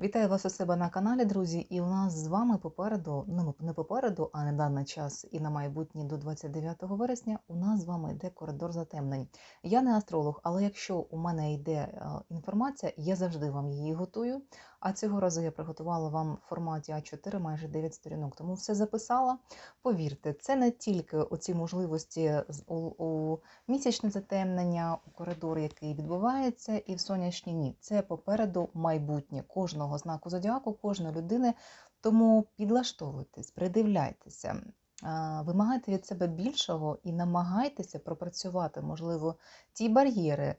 Вітаю вас у себе на каналі, друзі. І у нас з вами попереду, ну не попереду, а на даний час і на майбутнє до 29 вересня. У нас з вами йде коридор затемнень. Я не астролог, але якщо у мене йде е, інформація, я завжди вам її готую. А цього разу я приготувала вам в форматі А4 майже 9 сторінок. Тому все записала. Повірте, це не тільки оці можливості у місячне затемнення, у коридор, який відбувається, і в сонячні ні. Це попереду майбутнє кожного знаку зодіаку, кожної людини. Тому підлаштовуйтесь, придивляйтеся, вимагайте від себе більшого і намагайтеся пропрацювати, можливо, ті бар'єри.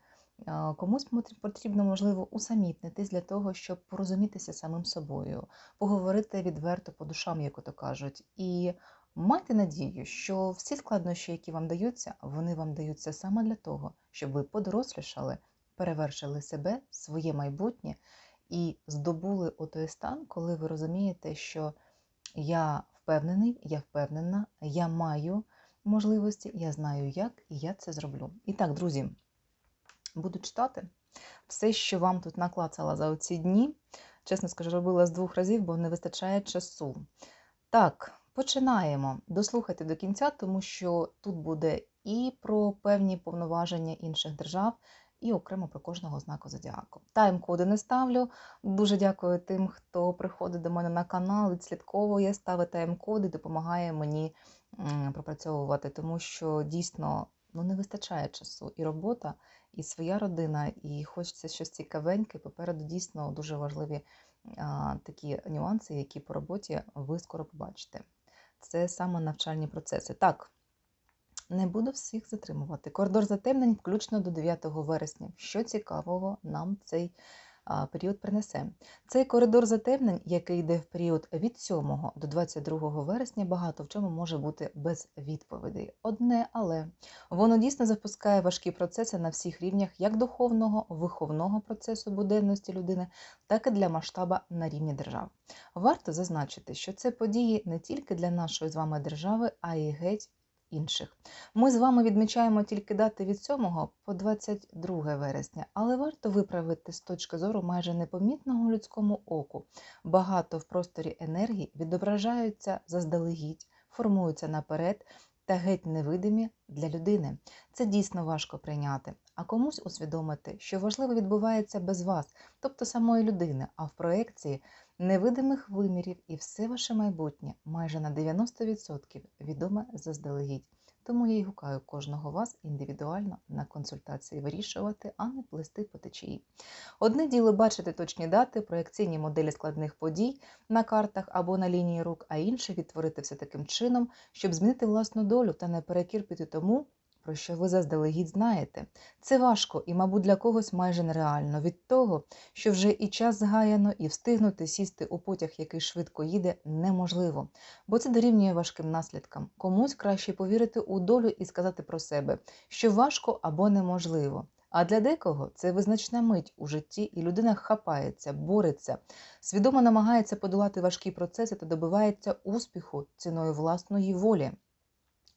Комусь потрібно, можливо, усамітнитись для того, щоб порозумітися самим собою, поговорити відверто по душам, як ото кажуть. І Майте надію, що всі складнощі, які вам даються, вони вам даються саме для того, щоб ви подорослішали, перевершили себе, своє майбутнє і здобули отой стан, коли ви розумієте, що я впевнений, я впевнена, я маю можливості, я знаю як, і я це зроблю. І так, друзі, буду читати все, що вам тут наклацала за оці дні. Чесно скажу, робила з двох разів, бо не вистачає часу. Так, починаємо. Дослухайте до кінця, тому що тут буде і про певні повноваження інших держав, і окремо про кожного знаку зодіаку. Тайм-коди не ставлю. Дуже дякую тим, хто приходить до мене на канал, відслідковує, ставить тайм-коди, допомагає мені пропрацьовувати, тому що дійсно ну, не вистачає часу і робота, і своя родина, і хочеться щось цікавеньке. Попереду дійсно дуже важливі а, такі нюанси, які по роботі ви скоро побачите. Це саме навчальні процеси. Так, не буду всіх затримувати. Коридор затемнень включно до 9 вересня. Що цікавого нам цей період принесе? Цей коридор затемнень, який йде в період від 7 до 22 вересня, багато в чому може бути без відповідей. Одне, але воно дійсно запускає важкі процеси на всіх рівнях, як духовного, виховного процесу буденності людини, так і для масштаба на рівні держав. Варто зазначити, що це події не тільки для нашої з вами держави, а й геть інших. Ми з вами відмічаємо тільки дати від 7 по 22 вересня, але варто виправити з точки зору майже непомітного людському оку. Багато в просторі енергії відображаються заздалегідь, формуються наперед та геть невидимі для людини. Це дійсно важко прийняти, а комусь усвідомити, що важливо відбувається без вас, тобто самої людини, а в проекції невидимих вимірів і все ваше майбутнє майже на 90% відоме заздалегідь. Тому я й гукаю кожного вас індивідуально на консультації вирішувати, а не плести по течії. Одне діло бачити точні дати, проекційні моделі складних подій на картах або на лінії рук, а інше відтворити все таким чином, щоб змінити власну долю та не перекірпіти тому, про що ви заздалегідь знаєте. Це важко і, мабуть, для когось майже нереально від того, що вже і час згаяно, і встигнути сісти у потяг, який швидко їде, неможливо, бо це дорівнює важким наслідкам. Комусь краще повірити у долю і сказати про себе, що важко або неможливо. А для декого це визначна мить у житті, і людина хапається, бореться, свідомо намагається подолати важкі процеси та добивається успіху ціною власної волі.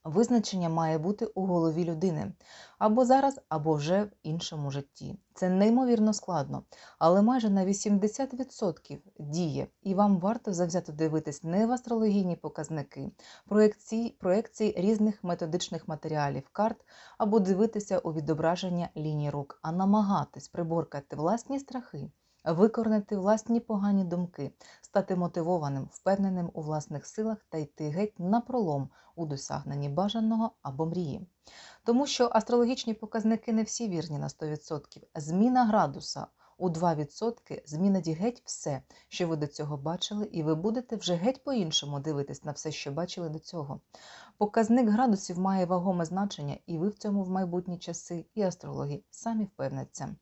Визначення має бути у голові людини або зараз, або вже в іншому житті. Це неймовірно складно, але майже на 80% діє, і вам варто завзято дивитись не в астрологійні показники, проекції, проекції різних методичних матеріалів, карт, або дивитися у відображення ліній рук, а намагатись приборкати власні страхи. Викорнити власні погані думки, стати мотивованим, впевненим у власних силах та йти геть на пролом у досягненні бажаного або мрії. Тому що астрологічні показники не всі вірні на 100%. Зміна градуса у 2% змінить геть все, що ви до цього бачили, і ви будете вже геть по-іншому дивитись на все, що бачили до цього. Показник градусів має вагоме значення, і ви в цьому в майбутні часи, і астрологи самі впевняться.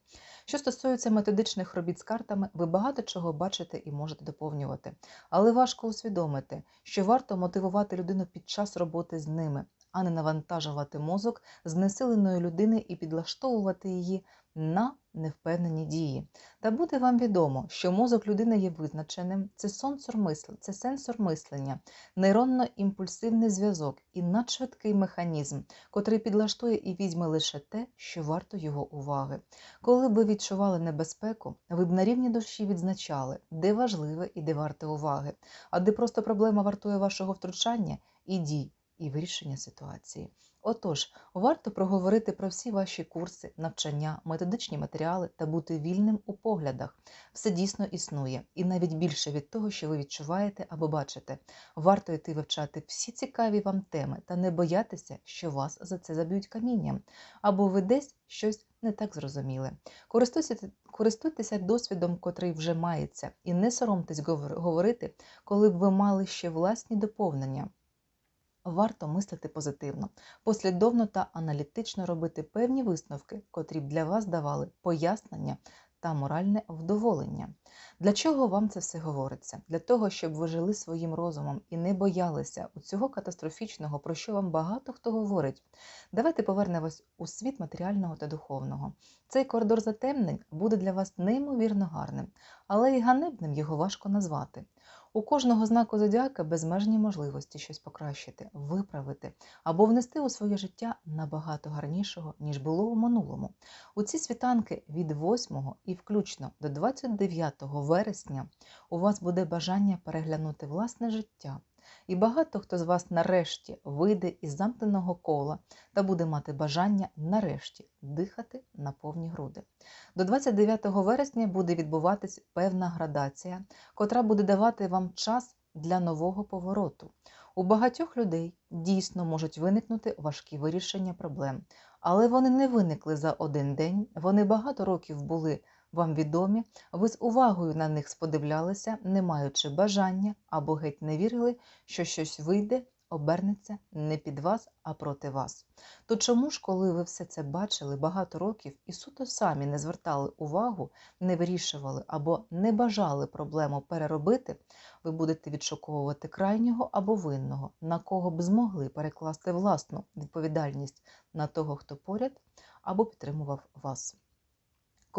Що стосується методичних робіт з картами, ви багато чого бачите і можете доповнювати, але важко усвідомити, що варто мотивувати людину під час роботи з ними, а не навантажувати мозок знесиленої людини і підлаштовувати її на невпевнені дії. Та буде вам відомо, що мозок людини є визначеним, це сенсор мислення, це сенсор мислення, нейронно-імпульсивний зв'язок і надшвидкий механізм, котрий підлаштує і візьме лише те, що варто його уваги. Коли б ви відчували небезпеку, ви б на рівні душі відзначали, де важливе і де варте уваги, а де просто проблема вартує вашого втручання і дій, і вирішення ситуації. Отож, варто проговорити про всі ваші курси, навчання, методичні матеріали та бути вільним у поглядах. Все дійсно існує, і навіть більше від того, що ви відчуваєте або бачите. Варто йти вивчати всі цікаві вам теми та не боятися, що вас за це заб'ють камінням, або ви десь щось не так зрозуміли. Користуйтеся, користуйтеся досвідом, котрий вже мається, і не соромтесь говорити, коли б ви мали ще власні доповнення. Варто мислити позитивно, послідовно та аналітично робити певні висновки, котрі б для вас давали пояснення та моральне вдоволення. Для чого вам це все говориться? Для того, щоб ви жили своїм розумом і не боялися у цього катастрофічного, про що вам багато хто говорить. Давайте повернемось у світ матеріального та духовного. Цей коридор затемнень буде для вас неймовірно гарним, але і ганебним його важко назвати. У кожного знаку зодіака безмежні можливості щось покращити, виправити або внести у своє життя набагато гарнішого, ніж було у минулому. У ці світанки від 8 і включно до 29 вересня у вас буде бажання переглянути власне життя, і багато хто з вас нарешті вийде із замкненого кола та буде мати бажання нарешті дихати на повні груди. До 29 вересня буде відбуватись певна градація, котра буде давати вам час для нового повороту. У багатьох людей дійсно можуть виникнути важкі вирішення проблем, але вони не виникли за один день, вони багато років були вам відомі, ви з увагою на них сподивлялися, не маючи бажання або геть не вірили, що щось вийде, обернеться не під вас, а проти вас. То чому ж, коли ви все це бачили багато років і суто самі не звертали увагу, не вирішували або не бажали проблему переробити, ви будете відшуковувати крайнього або винного, на кого б змогли перекласти власну відповідальність на того, хто поряд, або підтримував вас.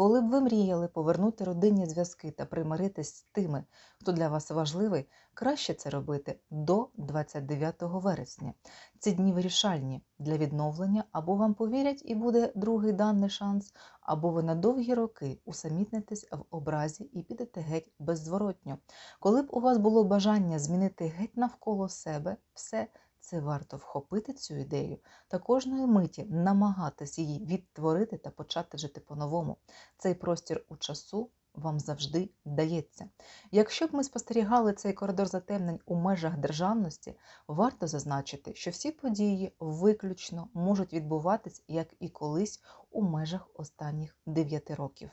Коли б ви мріяли повернути родинні зв'язки та примиритись з тими, хто для вас важливий, краще це робити до 29 вересня. Ці дні вирішальні для відновлення, або вам повірять і буде другий даний шанс, або ви на довгі роки усамітнитесь в образі і підете геть беззворотньо. Коли б у вас було бажання змінити геть навколо себе все. Це варто вхопити цю ідею та кожної миті намагатися її відтворити та почати жити по-новому. Цей простір у часу вам завжди вдається. Якщо б ми спостерігали цей коридор затемнень у межах державності, варто зазначити, що всі події виключно можуть відбуватись, як і колись, у межах останніх 9 років.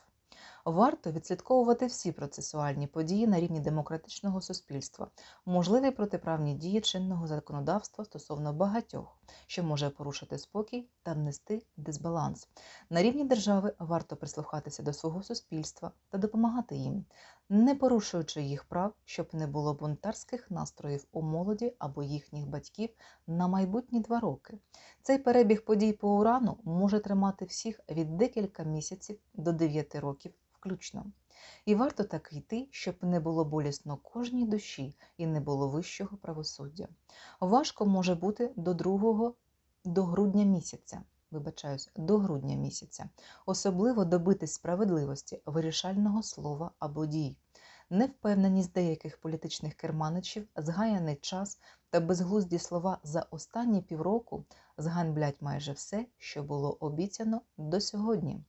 Варто відслідковувати всі процесуальні події на рівні демократичного суспільства, можливі протиправні дії чинного законодавства стосовно багатьох, що може порушити спокій та внести дисбаланс. На рівні держави варто прислухатися до свого суспільства та допомагати їм, не порушуючи їх прав, щоб не було бунтарських настроїв у молоді або їхніх батьків на майбутні два роки. Цей перебіг подій по урану може тримати всіх від декілька місяців до 9 років включно. І варто так йти, щоб не було болісно кожній душі і не було вищого правосуддя. Важко може бути до другого до грудня місяця. Вибачаюсь, до грудня місяця, особливо добитись справедливості, вирішального слова або дій. Невпевненість деяких політичних керманичів, згаяний час та безглузді слова за останні півроку зганьблять майже все, що було обіцяно до сьогодні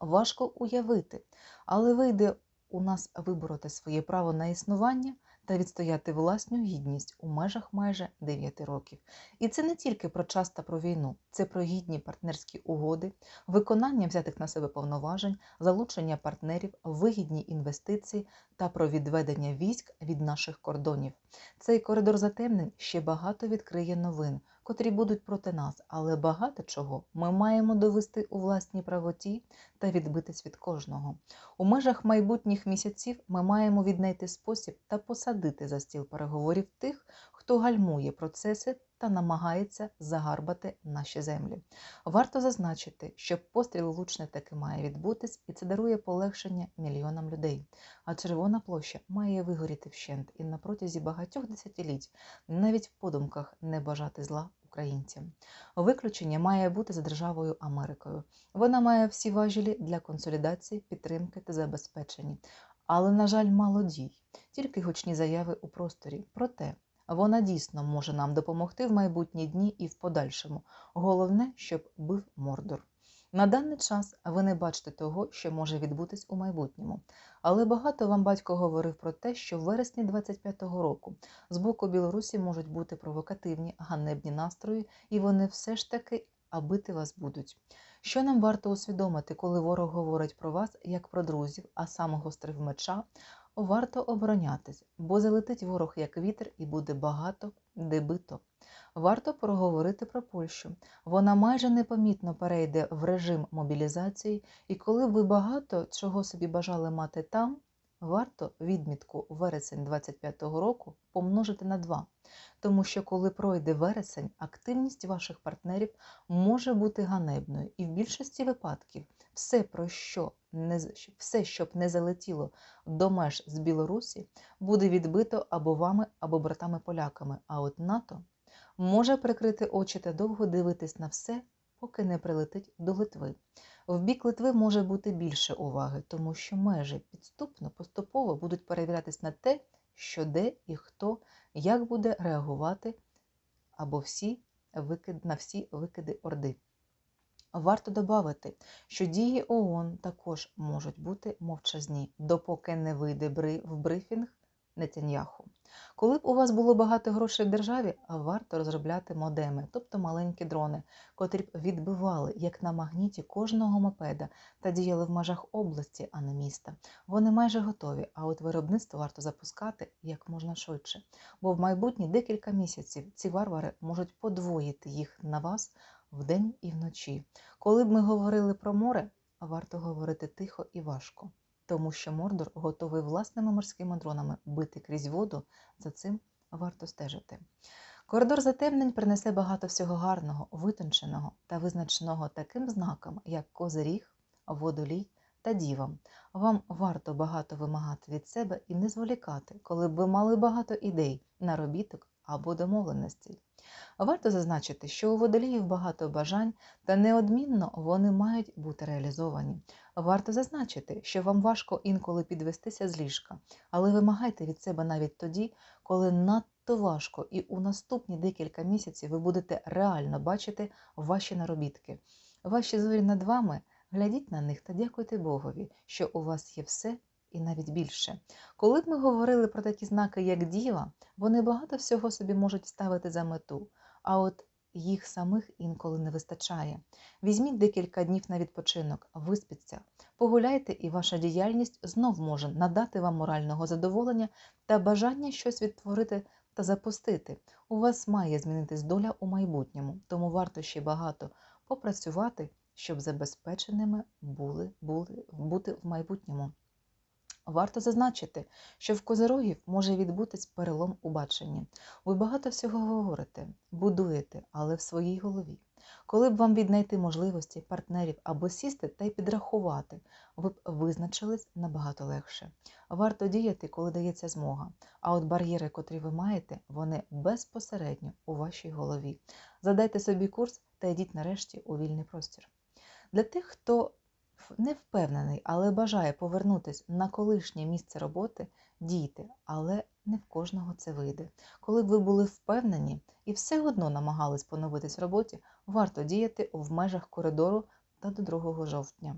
важко уявити, але вийде у нас вибороти своє право на існування та відстояти власну гідність у межах майже 9 років. І це не тільки про час та про війну, це про гідні партнерські угоди, виконання взятих на себе повноважень, залучення партнерів, вигідні інвестиції та про відведення військ від наших кордонів. Цей коридор затемнень ще багато відкриє новин котрі будуть проти нас, але багато чого ми маємо довести у власній правоті та відбитись від кожного. У межах майбутніх місяців ми маємо віднайти спосіб та посадити за стіл переговорів тих, хто гальмує процеси та намагається загарбати наші землі. Варто зазначити, що постріл лучний таки має відбутись, і це дарує полегшення мільйонам людей. А Червона площа має вигоріти вщент і на протязі багатьох десятиліть навіть в подумках не бажати зла українцям. Виключення має бути за державою Америкою. Вона має всі важелі для консолідації, підтримки та забезпечення. Але, на жаль, мало дій, тільки гучні заяви у просторі. Проте вона дійсно може нам допомогти в майбутні дні і в подальшому. Головне, щоб бив Мордор. На даний час ви не бачите того, що може відбутись у майбутньому. Але багато вам батько говорив про те, що в вересні 25-го року з боку Білорусі можуть бути провокативні, ганебні настрої, і вони все ж таки абити вас будуть. Що нам варто усвідомити, коли ворог говорить про вас як про друзів, а сам гострив меча, варто оборонятись, бо залетить ворог як вітер і буде багато де бито. Варто проговорити про Польщу. Вона майже непомітно перейде в режим мобілізації, і коли ви багато чого собі бажали мати там, варто відмітку вересень 25-го року помножити на 2. Тому що коли пройде вересень, активність ваших партнерів може бути ганебною, і в більшості випадків все, про що не все, щоб не залетіло до меж з Білорусі, буде відбито або вами, або братами-поляками. А от НАТО може прикрити очі та довго дивитись на все, поки не прилетить до Литви. В бік Литви може бути більше уваги, тому що межі підступно поступово будуть перевірятись на те, що де і хто, як буде реагувати або всі викид, на всі викиди Орди. Варто додати, що дії ООН також можуть бути мовчазні, допоки не вийде в брифінг Нетаньяху. Коли б у вас було багато грошей в державі, варто розробляти модеми, тобто маленькі дрони, котрі б відбивали, як на магніті, кожного мопеда та діяли в межах області, а не міста. Вони майже готові, а от виробництво варто запускати як можна швидше. Бо в майбутні декілька місяців ці варвари можуть подвоїти їх на вас вдень і вночі. Коли б ми говорили про море, варто говорити тихо і важко тому що Мордор готовий власними морськими дронами бити крізь воду, за цим варто стежити. Коридор затемнень принесе багато всього гарного, витонченого та визначеного таким знаком, як козиріг, водолій та дівам. Вам варто багато вимагати від себе і не зволікати, коли б ви мали багато ідей, наробіток або домовленостей. Варто зазначити, що у водоліїв багато бажань, та неодмінно вони мають бути реалізовані. Варто зазначити, що вам важко інколи підвестися з ліжка, але вимагайте від себе навіть тоді, коли надто важко, і у наступні декілька місяців ви будете реально бачити ваші наробітки. Ваші зорі над вами, глядіть на них та дякуйте Богові, що у вас є все і навіть більше. Коли б ми говорили про такі знаки, як діва, вони багато всього собі можуть ставити за мету, а от їх самих інколи не вистачає. Візьміть декілька днів на відпочинок, виспіться, погуляйте, і ваша діяльність знов може надати вам морального задоволення та бажання щось відтворити та запустити. У вас має змінитись доля у майбутньому, тому варто ще багато попрацювати, щоб забезпеченими були, були бути в майбутньому. Варто зазначити, що в козирогів може відбутись перелом у баченні. Ви багато всього говорите, будуєте, але в своїй голові. Коли б вам віднайти можливості партнерів або сісти та й підрахувати, ви б визначились набагато легше. Варто діяти, коли дається змога. А от бар'єри, котрі ви маєте, вони безпосередньо у вашій голові. Задайте собі курс та йдіть нарешті у вільний простір. Для тих, хто не впевнений, але бажає повернутися на колишнє місце роботи, дійте, але не в кожного це вийде. Коли б ви були впевнені і все одно намагались поновитись роботі, варто діяти в межах коридору та до 2 жовтня.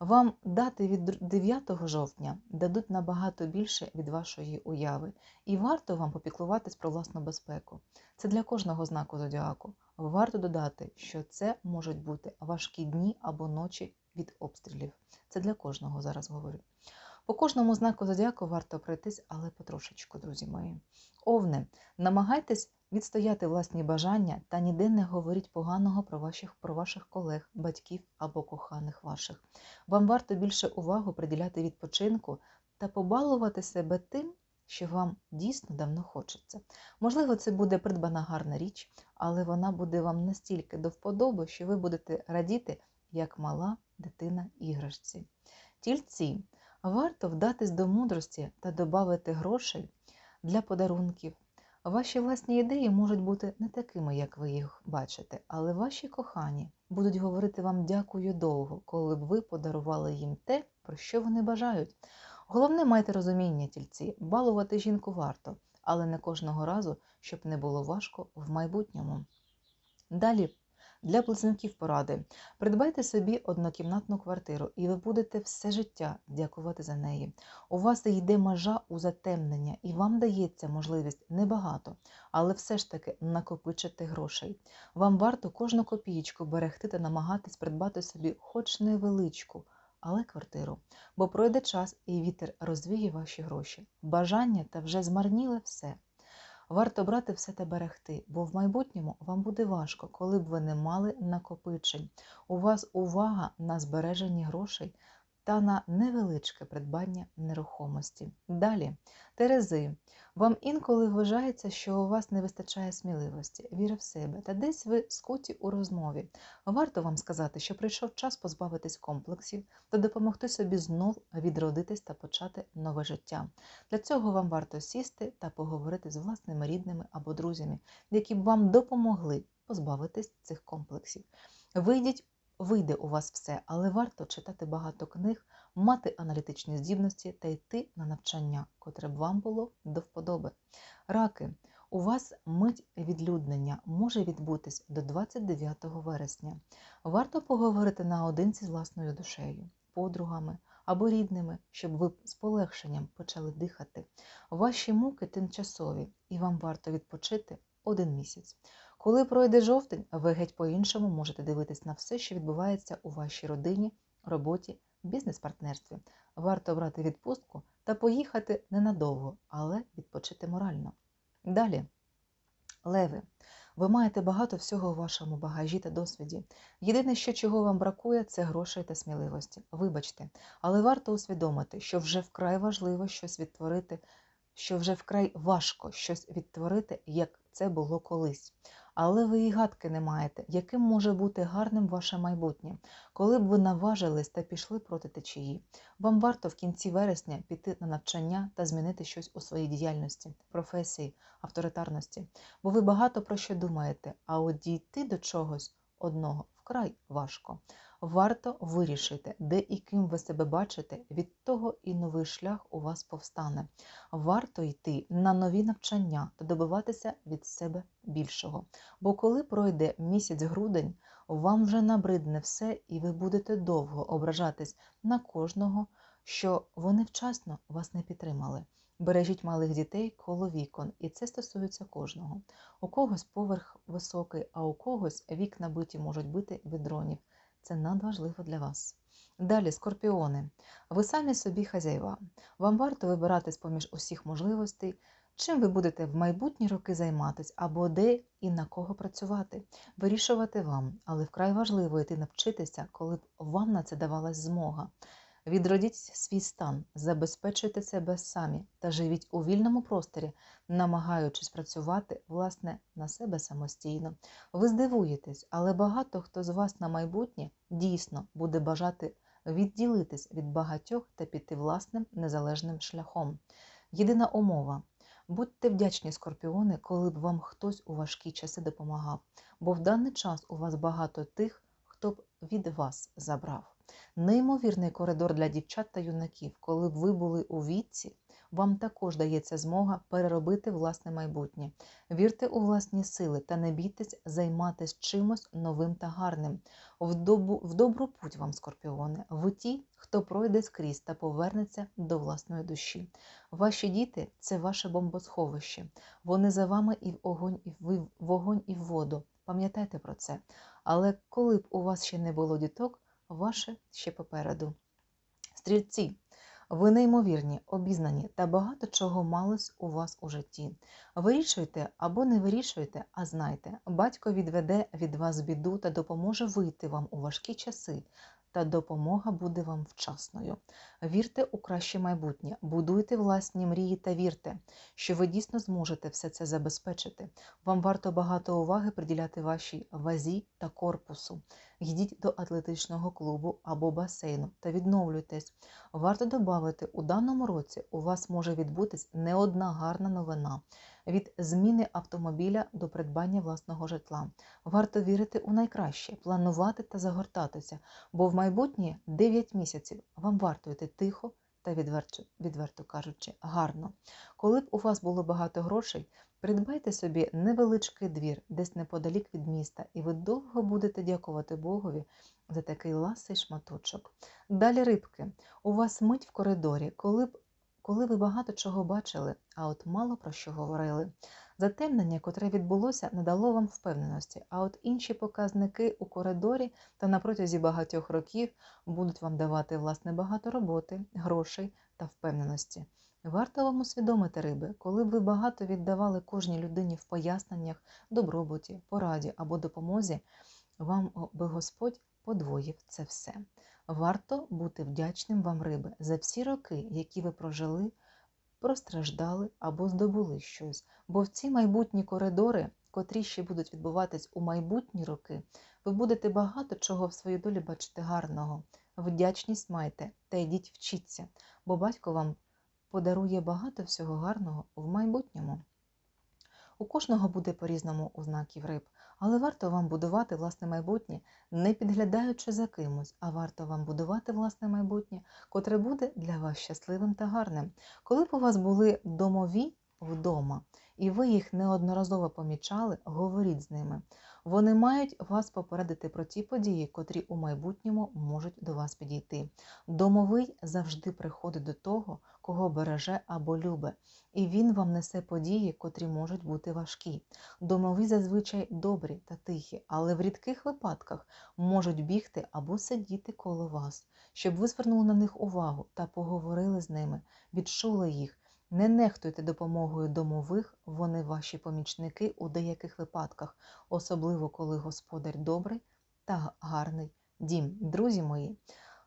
Вам дати від 9 жовтня дадуть набагато більше від вашої уяви, і варто вам попіклуватись про власну безпеку. Це для кожного знаку зодіаку. Варто додати, що це можуть бути важкі дні або ночі від обстрілів. Це для кожного зараз говорю. По кожному знаку зодіаку варто пройтись, але потрошечку, друзі мої. Овне, намагайтесь відстояти власні бажання та ніде не говоріть поганого про ваших, про ваших колег, батьків або коханих ваших. Вам варто більше увагу приділяти відпочинку та побалувати себе тим, що вам дійсно давно хочеться. Можливо, це буде придбана гарна річ, але вона буде вам настільки до вподоби, що ви будете радіти, як мала дитина іграшці. Тільці варто вдатись до мудрості та додати грошей для подарунків. Ваші власні ідеї можуть бути не такими, як ви їх бачите, але ваші кохані будуть говорити вам дякую довго, коли б ви подарували їм те, про що вони бажають. Головне майте розуміння, тільці, балувати жінку варто, але не кожного разу, щоб не було важко в майбутньому. Далі для близнюків поради. Придбайте собі однокімнатну квартиру, і ви будете все життя дякувати за неї. У вас йде межа у затемнення, і вам дається можливість небагато, але все ж таки накопичити грошей. Вам варто кожну копієчку берегти та намагатись придбати собі хоч невеличку, але квартиру. Бо пройде час і вітер розвіє ваші гроші. Бажання та вже змарніле все. Варто брати все те берегти, бо в майбутньому вам буде важко, коли б ви не мали накопичень. У вас увага на збереженні грошей та на невеличке придбання нерухомості. Далі, Терези, вам інколи вважається, що у вас не вистачає сміливості, віри в себе, та десь ви скуті у розмові. Варто вам сказати, що прийшов час позбавитись комплексів та допомогти собі знов відродитись та почати нове життя. Для цього вам варто сісти та поговорити з власними рідними або друзями, які б вам допомогли позбавитись цих комплексів. Вийдіть, вийде у вас все, але варто читати багато книг, мати аналітичні здібності та йти на навчання, котре б вам було до вподоби. Раки. У вас мить відлюднення може відбутись до 29 вересня. Варто поговорити наодинці з власною душею, подругами або рідними, щоб ви з полегшенням почали дихати. Ваші муки тимчасові, і вам варто відпочити один місяць. Коли пройде жовтень, ви геть по-іншому можете дивитись на все, що відбувається у вашій родині, роботі, бізнес-партнерстві. Варто обрати відпустку та поїхати ненадовго, але відпочити морально. Далі, леви. Ви маєте багато всього у вашому багажі та досвіді. Єдине, що чого вам бракує, це грошей та сміливості. Вибачте, але варто усвідомити, що вже вкрай важливо щось відтворити, що вже вкрай важко щось відтворити, як це було колись. Але ви і гадки не маєте, яким може бути гарним ваше майбутнє, коли б ви наважились та пішли проти течії. Вам варто в кінці вересня піти на навчання та змінити щось у своїй діяльності, професії, авторитарності, бо ви багато про що думаєте, а от дійти до чогось одного вкрай важко. Варто вирішити, де і ким ви себе бачите, від того і новий шлях у вас повстане. Варто йти на нові навчання та добиватися від себе більшого. Бо коли пройде місяць грудень, вам вже набридне все, і ви будете довго ображатись на кожного, що вони вчасно вас не підтримали. Бережіть малих дітей коло вікон, і це стосується кожного. У когось поверх високий, а у когось вікна биті можуть бити від дронів. Це надважливо для вас. Далі, скорпіони. Ви самі собі хазяйва. Вам варто вибирати з поміж усіх можливостей, чим ви будете в майбутні роки займатися, або де і на кого працювати. Вирішувати вам, але вкрай важливо йти навчитися, коли б вам на це давалась змога. Відродіть свій стан, забезпечуйте себе самі та живіть у вільному просторі, намагаючись працювати власне на себе самостійно. Ви здивуєтесь, але багато хто з вас на майбутнє дійсно буде бажати відділитись від багатьох та піти власним незалежним шляхом. Єдина умова. Будьте вдячні, скорпіони, коли б вам хтось у важкі часи допомагав, бо в даний час у вас багато тих, хто б від вас забрав. Неймовірний коридор для дівчат та юнаків, коли б ви були у віці, вам також дається змога переробити власне майбутнє. Вірте у власні сили та не бійтесь займатися чимось новим та гарним. В добу, в добру путь вам, скорпіони, ви ті, хто пройде скрізь та повернеться до власної душі. Ваші діти це ваше бомбосховище. Вони за вами і в огонь, і в вогонь, і в воду. Пам'ятайте про це. Але коли б у вас ще не було діток, ваше ще попереду. Стрільці, ви неймовірні, обізнані та багато чого малось у вас у житті. Вирішуйте або не вирішуйте, а знайте, батько відведе від вас біду та допоможе вийти вам у важкі часи, та допомога буде вам вчасною. Вірте у краще майбутнє, будуйте власні мрії та вірте, що ви дійсно зможете все це забезпечити. Вам варто багато уваги приділяти вашій вазі та корпусу. Йдіть до атлетичного клубу або басейну та відновлюйтесь. Варто додати, у даному році у вас може відбутись не одна гарна новина від зміни автомобіля до придбання власного житла. Варто вірити у найкраще, планувати та загортатися, бо в майбутнє 9 місяців вам варто йти тихо та відверто, відверто кажучи, гарно. Коли б у вас було багато грошей, придбайте собі невеличкий двір, десь неподалік від міста, і ви довго будете дякувати Богові за такий ласий шматочок. Далі рибки. У вас мить в коридорі, коли б коли ви багато чого бачили, а от мало про що говорили. Затемнення, котре відбулося, не дало вам впевненості, а от інші показники у коридорі та на протязі багатьох років будуть вам давати власне багато роботи, грошей та впевненості. Варто вам усвідомити риби, коли ви багато віддавали кожній людині в поясненнях, добробуті, пораді або допомозі, вам би Господь подвоїв це все. Варто бути вдячним вам, риби, за всі роки, які ви прожили, простраждали або здобули щось, бо в ці майбутні коридори, котрі ще будуть відбуватись у майбутні роки, ви будете багато чого в своїй долі бачити гарного. Вдячність майте та йдіть вчіться, бо батько вам подарує багато всього гарного в майбутньому. У кожного буде по-різному у знаків риб, але варто вам будувати власне майбутнє, не підглядаючи за кимось, а варто вам будувати власне майбутнє, котре буде для вас щасливим та гарним. Коли б у вас були домові вдома, і ви їх неодноразово помічали, говоріть з ними. Вони мають вас попередити про ті події, котрі у майбутньому можуть до вас підійти. Домовий завжди приходить до того, кого береже або любе, і він вам несе події, котрі можуть бути важкі. Домові зазвичай добрі та тихі, але в рідких випадках можуть бігти або сидіти коло вас, щоб ви звернули на них увагу та поговорили з ними, відчули їх. Не нехтуйте допомогою домових, вони ваші помічники у деяких випадках, особливо коли господар добрий та гарний дім. Друзі мої,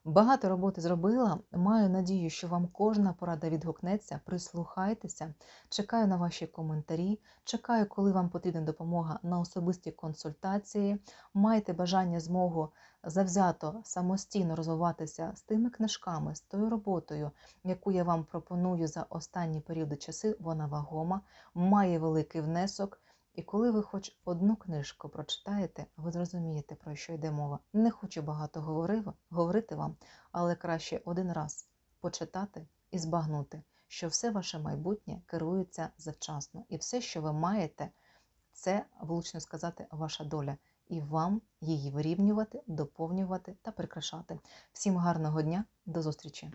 багато роботи зробила. Маю надію, що вам кожна порада відгукнеться. Прислухайтеся, чекаю на ваші коментарі, чекаю, коли вам потрібна допомога на особисті консультації. Майте бажання змогу завзято самостійно розвиватися з тими книжками, з тою роботою, яку я вам пропоную за останні періоди часи, вона вагома, має великий внесок. І коли ви хоч одну книжку прочитаєте, ви зрозумієте, про що йде мова. Не хочу багато говорив, говорити вам, але краще один раз почитати і збагнути, що все ваше майбутнє керується завчасно, і все, що ви маєте, це, влучно сказати, ваша доля і вам її вирівнювати, доповнювати та прикрашати. Всім гарного дня, до зустрічі!